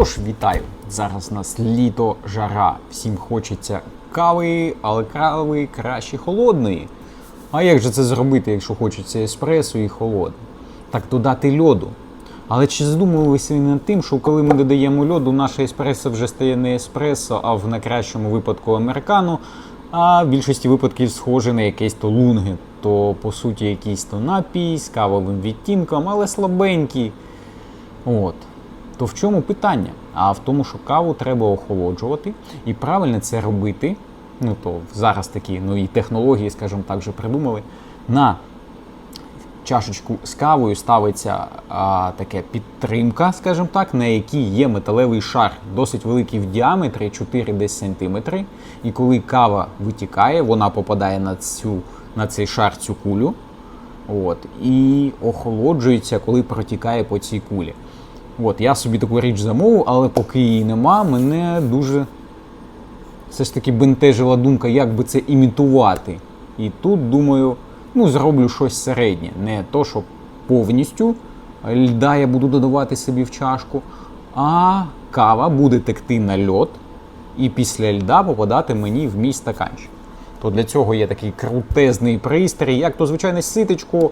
Тож вітаю! Зараз у нас літо жара. Всім хочеться кави, але кави краще холодної. А як же це зробити, якщо хочеться еспресо і холодне? Так додати льоду. Але чи задумувалися ви над тим, що коли ми додаємо льоду, наше еспресо вже стає не еспресо, а в найкращому випадку американо, а в більшості випадків схоже на якесь то лунги, то по суті якийсь то напій з кавовим відтінком, але слабенький. От. То в чому питання? А в тому, що каву треба охолоджувати, і правильно це робити. Ну то зараз такі нові технології, скажімо так, вже придумали. На чашечку з кавою ставиться а, таке підтримка, скажімо так, на якій є металевий шар, досить великий в діаметрі 4 десь сантиметри. І коли кава витікає, вона попадає на цю на цей шар цю кулю. От, і охолоджується, коли протікає по цій кулі. От, я собі таку річ замовив, але поки її нема, мене дуже все ж таки бентежила думка, як би це імітувати. І тут думаю, ну зроблю щось середнє. Не то, що повністю льда я буду додавати собі в чашку, а кава буде текти на льод і після льда попадати мені в мій стаканчик. То для цього є такий крутезний пристрій, як то звичайне ситечко.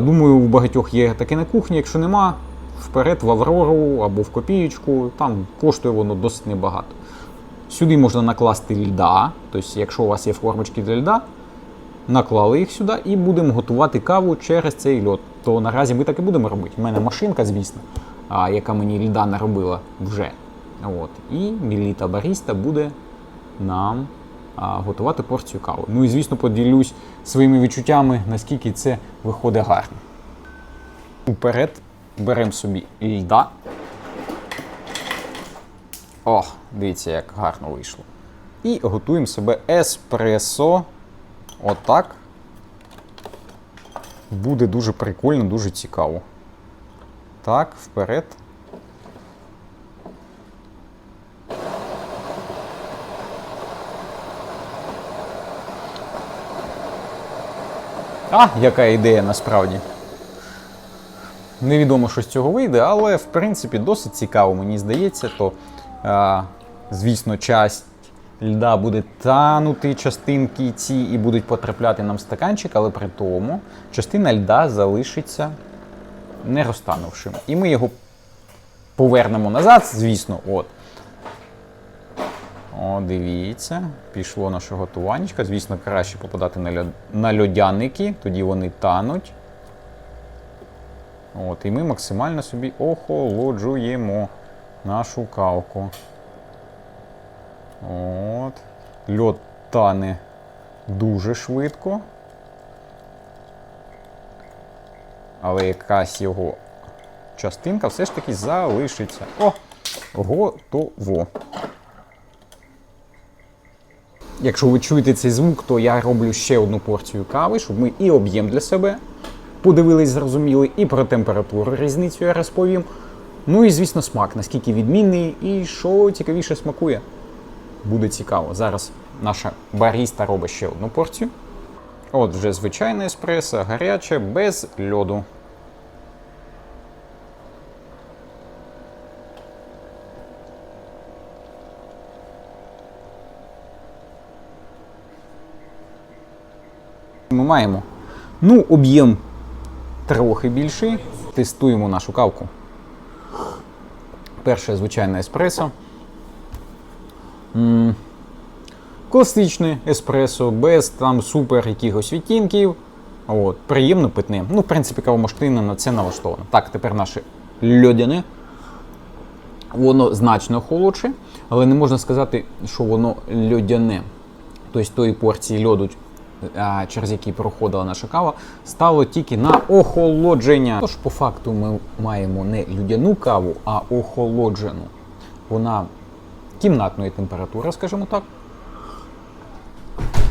Думаю, у багатьох є таке на кухні. Якщо нема, вперед в Аврору або в копієчку, там коштує воно досить небагато. Сюди можна накласти льда, тобто, якщо у вас є формочки для льда, наклали їх сюди і будемо готувати каву через цей льод. То наразі ми так і будемо робити. У мене машинка, звісно, яка мені льда наробила вже. От. І Міліта Баріста буде нам готувати порцію кави. Ну і звісно, поділюсь своїми відчуттями, наскільки це виходить гарно. Уперед беремо собі льда. О, дивіться, як гарно вийшло. І готуємо себе еспресо. Отак. Буде дуже прикольно, дуже цікаво. Так, вперед. А, яка ідея насправді. Невідомо, що з цього вийде, але в принципі досить цікаво, мені здається, то, а, звісно, часть льда буде танути, частинки ці і будуть потрапляти нам в стаканчик, але при тому частина льда залишиться не розтанувшим. І ми його повернемо назад, звісно. от. О, дивіться, пішло наше готуванечко. Звісно, краще попадати на, льод... на льодяники, тоді вони тануть. От, І ми максимально собі охолоджуємо нашу кавку. От. Льод тане дуже швидко. Але якась його частинка все ж таки залишиться. О! Готово. Якщо ви чуєте цей звук, то я роблю ще одну порцію кави, щоб ми і об'єм для себе подивились, зрозуміли, і про температуру різницю я розповім. Ну і, звісно, смак, наскільки відмінний і що цікавіше смакує. Буде цікаво. Зараз наша баріста робить ще одну порцію. От вже звичайне еспресо, гаряче, без льоду. Ми маємо ну, об'єм трохи більший. Тестуємо нашу кавку. Перше звичайне еспресо. Класичне еспресо, без там супер якихось відтінків. От, приємно питне. Ну, в принципі, кавомаштина на це налаштована. Так, тепер наше льодяне. Воно значно холодше, але не можна сказати, що воно льодяне. Тобто тої порції льоду, через які проходила наша кава, стало тільки на охолодження. Тож, по факту, ми маємо не людяну каву, а охолоджену. Вона кімнатної температури, скажімо так.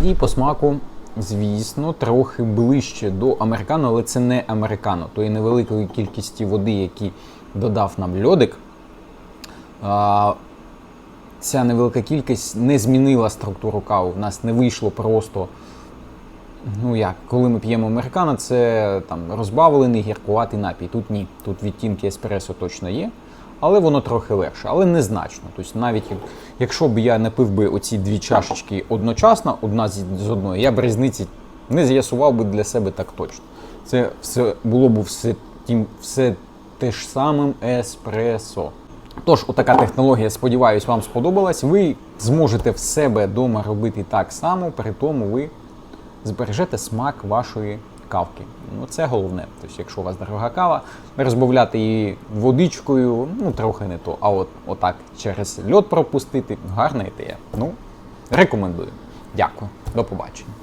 І по смаку, звісно, трохи ближче до американо, але це не американо. Тої невеликої кількості води, які додав нам льодик. Ця невелика кількість не змінила структуру кави. В нас не вийшло просто. Ну як, коли ми п'ємо американо, це там розбавлений гіркуватий напій. Тут ні. Тут відтінки еспресо точно є. але воно трохи легше, але незначно. Тобто навіть якщо б я не пив би оці дві чашечки одночасно, одна з, одної, я б різниці не з'ясував би для себе так точно. Це все було б все, тім, все те ж самим еспресо. Тож, отака технологія, сподіваюсь, вам сподобалась. Ви зможете в себе вдома робити так само, при тому ви збережете смак вашої кавки. Ну, це головне. Тобто, якщо у вас дорога кава, розбавляти її водичкою, ну трохи не то. А от отак через льод пропустити гарна ідея. Ну, рекомендую. Дякую, до побачення.